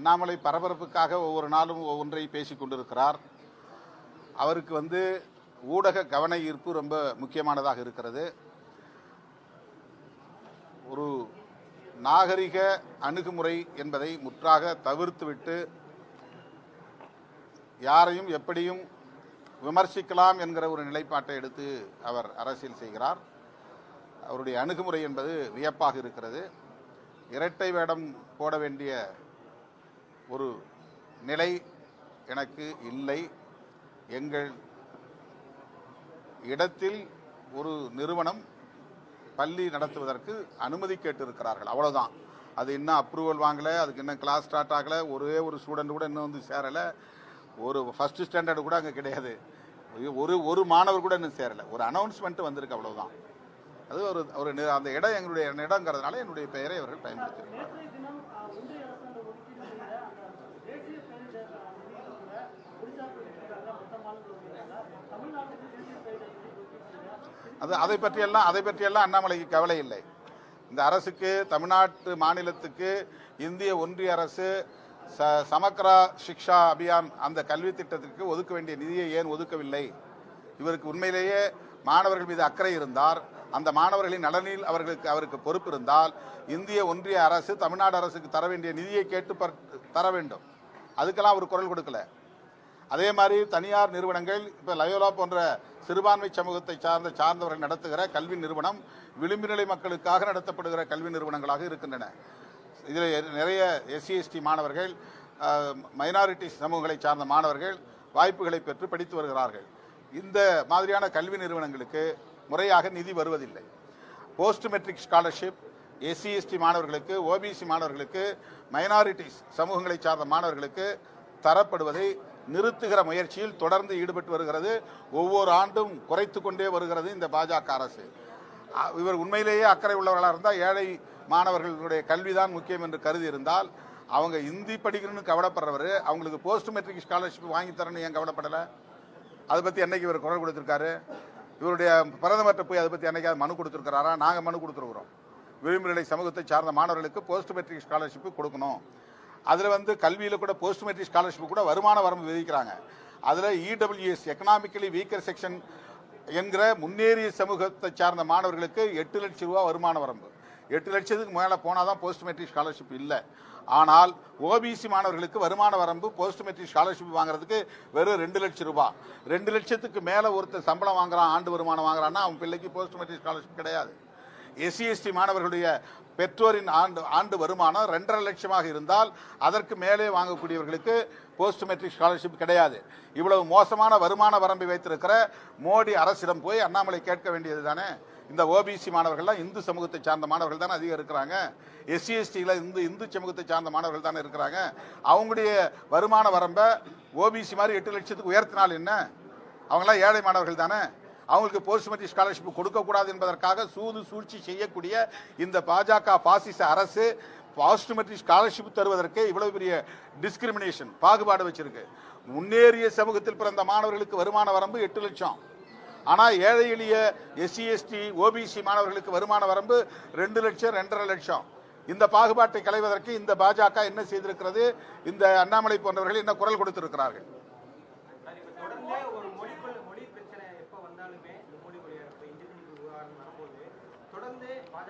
அண்ணாமலை பரபரப்புக்காக ஒவ்வொரு நாளும் ஒவ்வொன்றை பேசிக் கொண்டிருக்கிறார். அவருக்கு வந்து ஊடக கவன ஈர்ப்பு ரொம்ப முக்கியமானதாக இருக்கிறது. ஒரு நாகரிக அணுகுமுறை என்பதை முற்றாக தவிர்த்துவிட்டு யாரையும் எப்படியும் விமர்சிக்கலாம் என்கிற ஒரு நிலைப்பாட்டை எடுத்து அவர் அரசியல் செய்கிறார். அவருடைய அணுகுமுறை என்பது வியப்பாக இருக்கிறது. இரட்டை வேடம் போட வேண்டிய ஒரு நிலை எனக்கு இல்லை. எங்கள் இடத்தில் ஒரு நிறுவனம் பள்ளி நடத்துவதற்கு அனுமதி கேட்டிருக்கிறார்கள். அவ்வளோதான் அது இன்னும் அப்ரூவல் வாங்கலை அதுக்கு இன்னும் கிளாஸ் ஸ்டார்ட் ஆகலை ஒரே ஒரு ஸ்டூடெண்ட் கூட இன்னும் வந்து சேரலை. ஒரு ஃபஸ்ட்டு ஸ்டாண்டர்டு கூட அங்கே கிடையாது. ஒரு ஒரு மாணவர் கூட இன்னும் சேரலை. ஒரு அனௌன்ஸ்மெண்ட் வந்திருக்கு அவ்வளோதான் அது ஒரு ஒரு அந்த இடம் எங்களுடைய இடங்கிறதுனால என்னுடைய பெயரை அவர்கள் பயன்படுத்தியிருக்கிறார் அது அதை பற்றியெல்லாம் அதை பற்றியெல்லாம் அண்ணாமலைக்கு கவலை இல்லை. இந்த அரசுக்கு தமிழ்நாட்டு மாநிலத்துக்கு இந்திய ஒன்றிய அரசு ச சமக்ரா சிக்ஷா அபியான் அந்த கல்வி திட்டத்திற்கு ஒதுக்க வேண்டிய நிதியை ஏன் ஒதுக்கவில்லை? இவருக்கு உண்மையிலேயே மாணவர்கள் மீது அக்கறை இருந்தார் அந்த மாணவர்களின் நலனில் அவர்களுக்கு அவருக்கு பொறுப்பு இருந்தால் இந்திய ஒன்றிய அரசு தமிழ்நாடு அரசுக்கு தர வேண்டிய நிதியை கேட்டு தர வேண்டும். அதுக்கெல்லாம் அவர் குரல் கொடுக்கல. அதே மாதிரி தனியார் நிறுவனங்கள் இப்போ லயோலா போன்ற சிறுபான்மை சமூகத்தை சார்ந்த சார்ந்தவர்கள் நடத்துகிற கல்வி நிறுவனம் விளிம்புநிலை மக்களுக்காக நடத்தப்படுகிற கல்வி நிறுவனங்களாக இருக்கின்றன. இதில் நிறைய எஸ்சிஎஸ்டி மாணவர்கள் மைனாரிட்டி சமூகங்களை சார்ந்த மாணவர்கள் வாய்ப்புகளை பெற்று படித்து வருகிறார்கள். இந்த மாதிரியான கல்வி நிறுவனங்களுக்கு முறையாக நிதி வருவதில்லை. Post matric scholarship SC ST மாணவர்களுக்கு ஓபிசி மாணவர்களுக்கு மைனாரிட்டிஸ் சமூகங்களை சார்ந்த மாணவர்களுக்கு தரப்படுவதை நிறுத்துகிற முயற்சியில் தொடர்ந்து ஈடுபட்டு வருகிறது. ஒவ்வொரு ஆண்டும் குறைத்து கொண்டே வருகிறது இந்த பாஜக அரசு. இவர் உண்மையிலேயே அக்கறை உள்ளவர்களாக இருந்தால் ஏழை மாணவர்களுடைய கல்விதான் முக்கியம் என்று கருதி இருந்தால் அவங்க இந்தி படிக்கணும்னு கவலைப்படுறவர் அவங்களுக்கு போஸ்ட் மெட்ரிக் ஸ்காலர்ஷிப் வாங்கி தரணும்னு ஏன் கவலைப்படலை? அதை பற்றி என்றைக்கு இவர் குரல் கொடுத்துருக்காரு? இவருடைய பிரதமர்கிட்ட போய் அதை பற்றி என்றைக்காவது மனு கொடுத்துருக்கிறாரா? நாங்கள் மனு கொடுத்துருக்குறோம். விளிம்புநிலை சமூகத்தை சார்ந்த மாணவர்களுக்கு போஸ்ட் மெட்ரிக் ஸ்காலர்ஷிப் கொடுக்கணும். அதில் வந்து கல்வியில் கூட போஸ்ட் மெட்ரிக் ஸ்காலர்ஷிப் கூட வருமான வரம்பு விதிக்கிறாங்க. அதில் இடபிள்யூஎஸ் எக்கனாமிக்கலி வீக்கர் செக்ஷன் என்கிற முன்னேறிய சமூகத்தை சார்ந்த மாணவர்களுக்கு எட்டு லட்சம் ரூபா வருமான வரம்பு. எட்டு லட்சத்துக்கு மேலே போனால் தான் போஸ்ட் மெட்ரிக் ஸ்காலர்ஷிப் இல்லை ஆனால் ஓபிசி மாணவர்களுக்கு வருமான வரம்பு போஸ்ட் மெட்ரிக் ஸ்காலர்ஷிப் வாங்குறதுக்கு வெறும் ரெண்டு லட்சம் ரூபாய் ரெண்டு லட்சத்துக்கு மேலே ஒருத்தர் சம்பளம் வாங்குறான் ஆண்டு வருமானம் வாங்குறான்னா அவன் பிள்ளைக்கு போஸ்ட் மெட்ரிக் ஸ்காலர்ஷிப் கிடையாது. எஸ்சி எஸ்டி மாணவர்களுடைய பெற்றோரின் ஆண்டு ஆண்டு வருமானம் ரெண்டரை லட்சமாக இருந்தால் அதற்கு மேலே வாங்கக்கூடியவர்களுக்கு போஸ்ட் மெட்ரிக் ஸ்காலர்ஷிப் கிடையாது. இவ்வளவு மோசமான வருமான வரம்பை வைத்திருக்கிற மோடி அரசிடம் போய் அண்ணாமலை கேட்க வேண்டியது தானே? இந்த ஓபிசி மாணவர்கள்லாம் இந்து சமூகத்தை சார்ந்த மாணவர்கள் தானே அதிகம் இருக்கிறாங்க. எஸ்சி எஸ்டியில் இந்து இந்து சமூகத்தை சார்ந்த மாணவர்கள் தானே இருக்கிறாங்க. அவங்களுடைய வருமான வரம்பை ஓபிசி மாதிரி எட்டு லட்சத்துக்கு உயர்த்தினால் என்ன? அவங்களாம் ஏழை மாணவர்கள் தானே? அவங்களுக்கு போஸ்ட் மெட்ரிக் ஸ்காலர்ஷிப் கொடுக்கக்கூடாது என்பதற்காக சூது சூழ்ச்சி செய்யக்கூடிய இந்த பாஜக பாசிச அரசு போஸ்ட் மெட்ரிக் ஸ்காலர்ஷிப் தருவதற்கு இவ்வளவு பெரிய டிஸ்கிரிமினேஷன் பாகுபாடு வச்சிருக்கு. முன்னேறிய சமூகத்தில் பிறந்த மாணவர்களுக்கு வருமான வரம்பு எட்டு லட்சம். ஆனால் ஏழை எளிய எஸ்சி எஸ்டி ஓபிசி மாணவர்களுக்கு வருமான வரம்பு ரெண்டு லட்சம் ரெண்டரை லட்சம். இந்த பாகுபாட்டை களைவதற்கு இந்த பாஜக என்ன செய்திருக்கிறது? இந்த அண்ணாமலை போன்றவர்கள் என்ன குரல் கொடுத்திருக்கிறார்கள் சார், இப்ப தொடர்ந்தே ஒரு மொழிக்குள்ள மொழி பிரச்சனை எப்ப வந்தாலுமே இந்த மோடி மொழியா இருக்கட்டும் இந்தி திணிப்பு விவகாரம் வரும்போது தொடர்ந்து பாஜக தரப்புலையா இருக்கட்டும்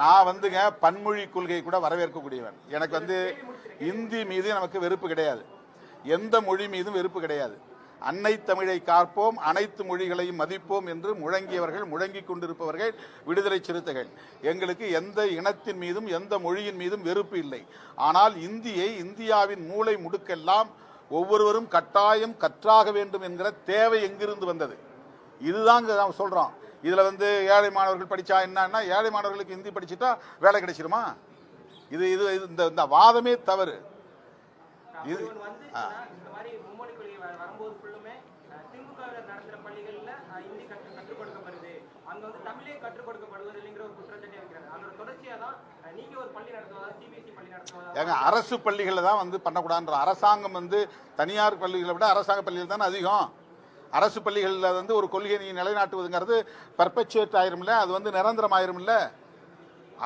நான் வந்துங்க பன்மொழி கொள்கை கூட வரவேற்கக்கூடியவன். எனக்கு வந்து இந்தி மீது நமக்கு வெறுப்பு கிடையாது. எந்த மொழி மீதும் வெறுப்பு கிடையாது. அன்னை தமிழை காப்போம் அனைத்து மொழிகளையும் மதிப்போம் என்று முழங்கியவர்கள் முழங்கி கொண்டிருப்பவர்கள் விடுதலை சிறுத்தைகள். எங்களுக்கு எந்த இனத்தின் மீதும் எந்த மொழியின் மீதும் வெறுப்பு இல்லை. ஆனால் இந்தியை இந்தியாவின் மூளை முடுக்கெல்லாம் ஒவ்வொருவரும் கட்டாயம் கற்றாக வேண்டும் என்கிற தேவை எங்கிருந்து வந்தது? இதுதாங்க நாம் சொல்றோம். இதுல வந்து ஏழை மாணவர்கள் படிச்சா என்னன்னா ஏழை மாணவர்களுக்கு ஹிந்தி படிச்சுட்டா வேலை கிடைச்சிருமா? இது இது இந்த இந்த வாதமே தவறு. இது அங்க வந்து தமிழே கற்றுக் கொடுக்கப்படுவது இல்லைங்கிற ஒரு குற்றச்சாட்டை அதோட தொடர்ச்சியா தான் நீங்க ஒரு பள்ளி நடத்துவதா பள்ளி நடத்துவதா? ஏங்க அரசு பள்ளிகளில் தான் வந்து பண்ணக்கூடாதுன்ற அரசாங்கம் வந்து தனியார் பள்ளிகளை விட அரசாங்க பள்ளிகள் தானே அதிகம். அரசு பள்ளிகளில் வந்து ஒரு கொள்கையை நீ நிலைநாட்டுவதுங்கிறது பர்பச்சுவேட் ஆயிரும்ல அது வந்து நிரந்தரம் ஆயிரும்ல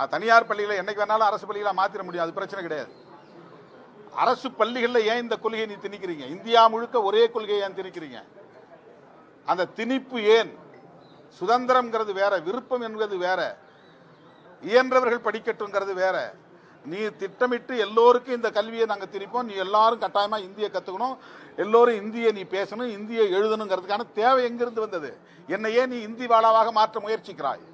தனியார் பள்ளிகளை என்னைக்கு வேணாலும் அரசு பள்ளிகளை மாற்றிட முடியும் அது பிரச்சனை கிடையாது. அரசு பள்ளிகளில் ஏன் இந்த கொள்கையை நீ திணிக்கிறீங்க? இந்தியா முழுக்க ஒரே கொள்கையை ஏன் திணிக்கிறீங்க? அந்த திணிப்பு ஏன்? சுதந்திரம்ங்கிறது வேற விருப்பம் என்பது வேற. இயன்றவர்கள் படிக்கட்டுங்கிறது வேற. நீ திட்டமிட்டு எல்லோருக்கும் இந்த கல்வியை நாங்கள் திணிப்போம். நீ எல்லாரும் கட்டாயமாக இந்தியை கற்றுக்கணும் எல்லோரும் இந்தியை நீ பேசணும் இந்தியை எழுதணுங்கிறதுக்கான தேவை எங்கிருந்து வந்தது? என்னையே நீ இந்தி வாழாவாக மாற்ற முயற்சிக்கிறாய்?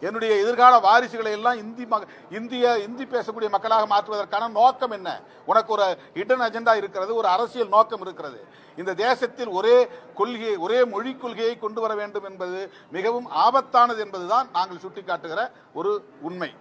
என்னுடைய எதிர்கால வாரிசுகளை எல்லாம் இந்தி மக இந்திய இந்தி பேசக்கூடிய மக்களாக மாற்றுவதற்கான நோக்கம் என்ன? உனக்கு ஒரு ஹிடன் அஜெண்டா இருக்கிறது ஒரு அரசியல் நோக்கம் இருக்கிறது. இந்த தேசத்தில் ஒரே கொள்கையை ஒரே மொழி கொள்கையை கொண்டு வர வேண்டும் என்பது மிகவும் ஆபத்தானது என்பதுதான் நாங்கள் சுட்டிக்காட்டுகிற ஒரு உண்மை.